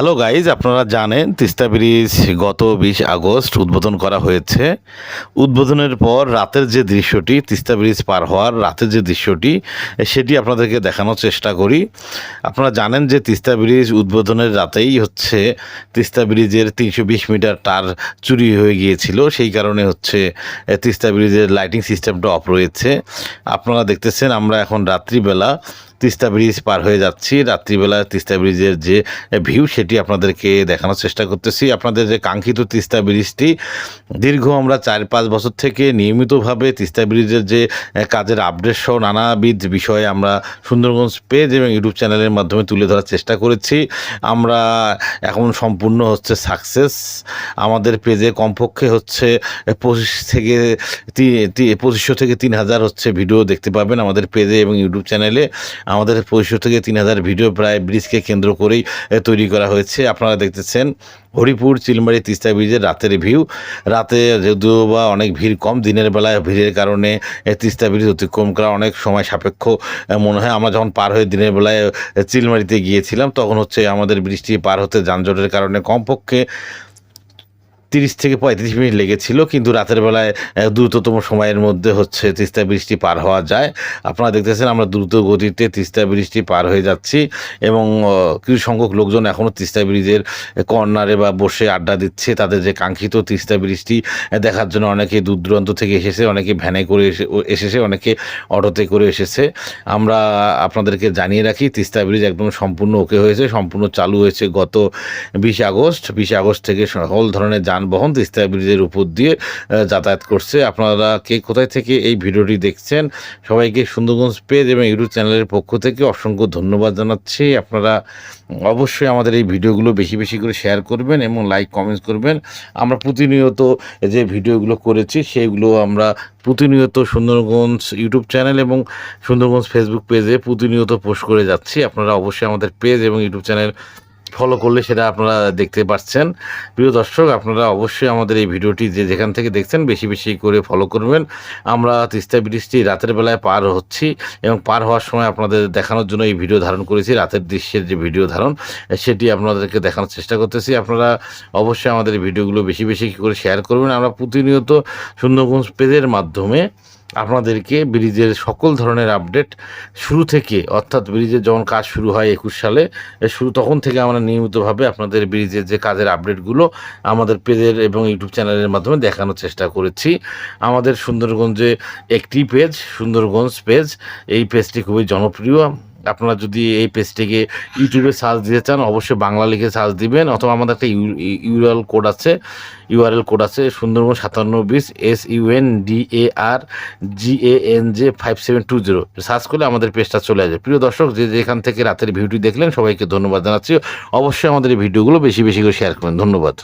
Hello guys আপনারা জানেন, Teesta bridge গত বিশ আগস্ট উদ্বোধন করা হয়েছে। উদ্বোধনের পর রাতের যে দৃশ্যটি, তিস্তা ব্রিজ পার হওয়ার রাতের যে দৃশ্যটি, সেটি আপনাদেরকে দেখানোর চেষ্টা করি। আপনারা জানেন যে তিস্তা ব্রিজ উদ্বোধনের রাতেই হচ্ছে তিস্তা ব্রিজের তিনশো বিশ মিটার তার চুরি হয়ে গিয়েছিল। সেই কারণে হচ্ছে তিস্তা ব্রিজের লাইটিং সিস্টেমটা অফ রয়েছে। আপনারা দেখতেছেন, আমরা এখন রাত্রিবেলা তিস্তা ব্রিজ পার হয়ে যাচ্ছি। রাত্রিবেলা তিস্তা ব্রিজের যে ভিউ সেটি আপনাদেরকে দেখানোর চেষ্টা করতেছি। আপনাদের যে কাঙ্ক্ষিত তিস্তা ব্রিজটি, দীর্ঘ আমরা চার পাঁচ বছর থেকে নিয়মিতভাবে তিস্তা ব্রিজের যে কাজের আপডেট সহ নানাবিধ বিষয়ে আমরা সুন্দরগঞ্জ পেজ এবং ইউটিউব চ্যানেলের মাধ্যমে তুলে ধরার চেষ্টা করেছি। আমরা এখন সম্পূর্ণ হচ্ছে সাকসেস আমাদের পেজে কমপক্ষে হচ্ছে পঁচিশ থেকে পঁচিশশো থেকে তিন হাজার হচ্ছে ভিডিও দেখতে পাবেন আমাদের পেজে এবং ইউটিউব চ্যানেলে। আমাদের পঁচিশশো থেকে তিন হাজার ভিডিও প্রায় ব্রিজকে কেন্দ্র করেই তৈরি করা হয়েছে। আপনারা দেখতেছেন হরিপুর চিলমারি তিস্তা ব্রিজের রাতের ভিউ। রাতে যদিও বা অনেক ভিড় কম, দিনের বেলায় ভিড়ের কারণে তিস্তা ব্রিজ অতিক্রম করা অনেক সময় সাপেক্ষ মনে হয়। আমরা যখন পার হয়ে দিনের বেলায় চিলমারিতে গিয়েছিলাম, তখন হচ্ছে আমাদের বৃষ্টি পার হতে যানজটের কারণে কমপক্ষে তিরিশ থেকে পঁয়ত্রিশ মিনিট লেগেছিল, কিন্তু রাতের বেলায় দ্রুততম সময়ের মধ্যে হচ্ছে তিস্তা বৃষ্টি পার হওয়া যায়। আপনারা দেখতেছেন আমরা দ্রুত গতিতে তিস্তা বৃষ্টি পার হয়ে যাচ্ছি এবং কিছু সংখ্যক লোকজন এখনও তিস্তা ব্রিজের কর্নারে বা বসে আড্ডা দিচ্ছে। তাদের যে কাঙ্ক্ষিত তিস্তা বৃষ্টি দেখার জন্য অনেকে দূর দূরান্ত থেকে এসেছে, অনেকে ভ্যানে করে এসেছে, অনেকে অটোতে করে এসেছে। আমরা আপনাদেরকে জানিয়ে রাখি, তিস্তা ব্রিজ একদম সম্পূর্ণ ওকে হয়েছে, সম্পূর্ণ চালু হয়েছে গত বিশ আগস্ট। বিশ আগস্ট থেকে সকল ধরনের যানবাহন তিস্তা ব্রিজের উপর দিয়ে যাতায়াত করছে। আপনারা কে কোথায় থেকে এই ভিডিওটি দেখছেন, সবাইকে সুন্দরগঞ্জ পেজ এবং ইউটিউব চ্যানেলের পক্ষ থেকে অসংখ্য ধন্যবাদ জানাচ্ছি। আপনারা অবশ্যই আমাদের এই ভিডিওগুলো বেশি বেশি করে শেয়ার করবেন এবং লাইক কমেন্টস করবেন। আমরা প্রতিনিয়ত যে ভিডিওগুলো করেছি সেইগুলো আমরা প্রতিনিয়ত সুন্দরগঞ্জ ইউটিউব চ্যানেল এবং সুন্দরগঞ্জ ফেসবুক পেজে প্রতিনিয়ত পোস্ট করে যাচ্ছি। আপনারা অবশ্যই আমাদের পেজ এবং ইউটিউব চ্যানেল ফলো করলে সেটা আপনারা দেখতে পাচ্ছেন। প্রিয় দর্শক, আপনারা অবশ্যই আমাদের এই ভিডিওটি যে যেখান থেকে দেখছেন বেশি বেশি করে ফলো করবেন। আমরা তিস্তা ব্রিজটি রাতের বেলায় পার হচ্ছি এবং পার হওয়ার সময় আপনাদের দেখানোর জন্য এই ভিডিও ধারণ করেছি, রাতের দৃশ্যের যে ভিডিও ধারণ, সেটি আপনাদেরকে দেখানোর চেষ্টা করতেছি। আপনারা অবশ্যই আমাদের ভিডিওগুলো বেশি বেশি করে শেয়ার করবেন। আমরা প্রতিনিয়ত সুন্দরগঞ্জ পেজের মাধ্যমে আপনাদেরকে ব্রিজের সকল ধরনের আপডেট শুরু থেকে, অর্থাৎ ব্রিজের যখন কাজ শুরু হয় একুশ সালে শুরু তখন থেকে আমরা নিয়মিতভাবে আপনাদের ব্রিজের যে কাজের আপডেটগুলো আমাদের পেজের এবং ইউটিউব চ্যানেলের মাধ্যমে দেখানোর চেষ্টা করেছি। আমাদের সুন্দরগঞ্জে একটি পেজ সুন্দরগঞ্জ পেজ এই পেজটি খুবই জনপ্রিয়। আপনারা যদি এই পেজটিকে ইউটিউবে সার্চ দিতে চান, অবশ্যই বাংলা লিখে সার্চ দিবেন, অথবা আমাদের একটা ইউআরএল কোড আছে ইউআরএল কোড আছে, সুন্দরবন সাতান্ন বিশ S U N D A R G A N J five seven two zero search করলে আমাদের পেজটা চলে আসবে। প্রিয় দর্শক, যে যেখান থেকে রাতের ভিডিওটি দেখলেন, সবাইকে ধন্যবাদ জানাচ্ছি। অবশ্যই আমাদের এই ভিডিওগুলো বেশি বেশি করে শেয়ার করবেন। ধন্যবাদ।